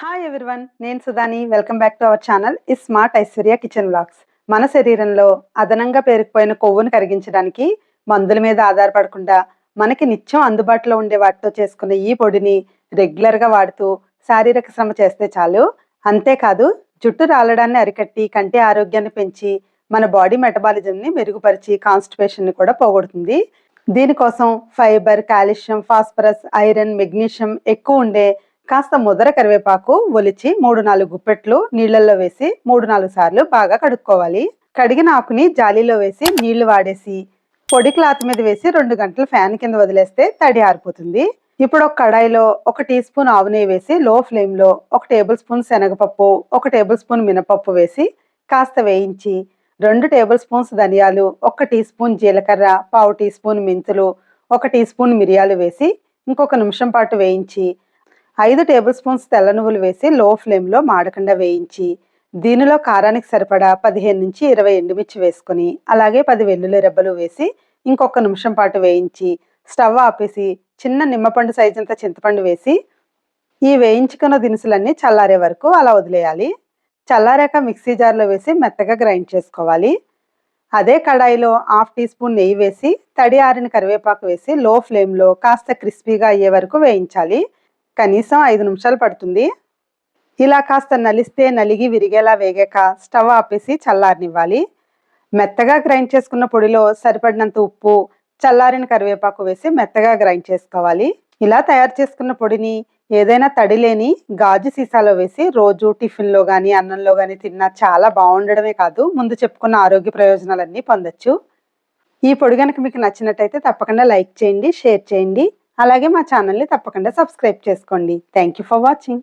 Hi everyone నేను సుధాని. Welcome back to our channel ఈ smart Aishwarya kitchen blogs మన శరీరంలో అదనంగా పేరుకుపోయిన కొవ్వును కరిగించడానికి మందుల మీద ఆధారపడకుండా మనకి నిత్యం అందుబాటులో ఉండే వాటితో చేసుకున్న ఈ పొడిని రెగ్యులర్గా వాడుతూ శారీరక శ్రమ చేస్తే చాలు. అంతేకాదు జుట్టు రాలడాన్ని అరికట్టి కంటి ఆరోగ్యాన్ని పెంచి మన బాడీ మెటబాలిజంని మెరుగుపరిచి కాన్స్టిపేషన్ని కూడా పోగొడుతుంది. దీనికోసం fibre calcium phosphorus iron magnesium ఎక్కువ ఉండే కాస్త ముదర కరివేపాకు ఒలిచి మూడు నాలుగు గుప్పెట్లు నీళ్ళలో వేసి మూడు నాలుగు సార్లు బాగా కడుక్కోవాలి. కడిగిన ఆకుని జాలీలో వేసి నీళ్ళు వాడేసి పొడి క్లాత్ మీద వేసి రెండు గంటలు ఫ్యాన్ కింద వదిలేస్తే తడి ఆరిపోతుంది. ఇప్పుడు ఒక కడాయిలో ఒక టీ స్పూన్ ఆవు నెయ్యి వేసి లో ఫ్లేమ్లో ఒక టేబుల్ స్పూన్ శనగపప్పు ఒక టేబుల్ స్పూన్ మినపప్పు వేసి కాస్త వేయించి రెండు టేబుల్ స్పూన్స్ ధనియాలు ఒక టీ స్పూన్ జీలకర్ర పావు టీ స్పూన్ మెంతులు ఒక టీ స్పూన్ మిరియాలు వేసి ఇంకొక నిమిషం పాటు వేయించి ఐదు టేబుల్ స్పూన్స్ తెల్ల నువ్వులు వేసి లో ఫ్లేమ్లో మాడకుండా వేయించి దీనిలో కారానికి సరిపడా పదిహేను నుంచి ఇరవై ఎండుమిర్చి వేసుకొని అలాగే పది వెల్లుల్లి రెబ్బలు వేసి ఇంకొక నిమిషం పాటు వేయించి స్టవ్ ఆపేసి చిన్న నిమ్మపండు సైజు అంత చింతపండు వేసి ఈ వేయించుకున్న దినుసులన్నీ చల్లారే వరకు అలా వదిలేయాలి. చల్లారాక మిక్సీ జార్లో వేసి మెత్తగా గ్రైండ్ చేసుకోవాలి. అదే కడాయిలో హాఫ్ టీ స్పూన్ నెయ్యి వేసి తడి ఆరిన కరివేపాకు వేసి లో ఫ్లేమ్లో కాస్త క్రిస్పీగా అయ్యే వరకు వేయించాలి. కనీసం ఐదు నిమిషాలు పడుతుంది. ఇలా కాస్త నలిస్తే నలిగి విరిగేలా వేగాక స్టవ్ ఆపేసి చల్లారనివ్వాలి. మెత్తగా గ్రైండ్ చేసుకున్న పొడిలో సరిపడినంత ఉప్పు చల్లారిన కరివేపాకు వేసి మెత్తగా గ్రైండ్ చేసుకోవాలి. ఇలా తయారు చేసుకున్న పొడిని ఏదైనా తడి లేని గాజు సీసాలో వేసి రోజు టిఫిన్లో కానీ అన్నంలో కానీ తిన్నా చాలా బాగుండడమే కాదు ముందు చెప్పుకున్న ఆరోగ్య ప్రయోజనాలన్నీ పొందొచ్చు. ఈ పొడి కనుక మీకు నచ్చినట్టయితే తప్పకుండా లైక్ చేయండి షేర్ చేయండి. అలాగే మా ఛానల్ని తప్పకుండా సబ్స్క్రైబ్ చేసుకోండి. Thank you for watching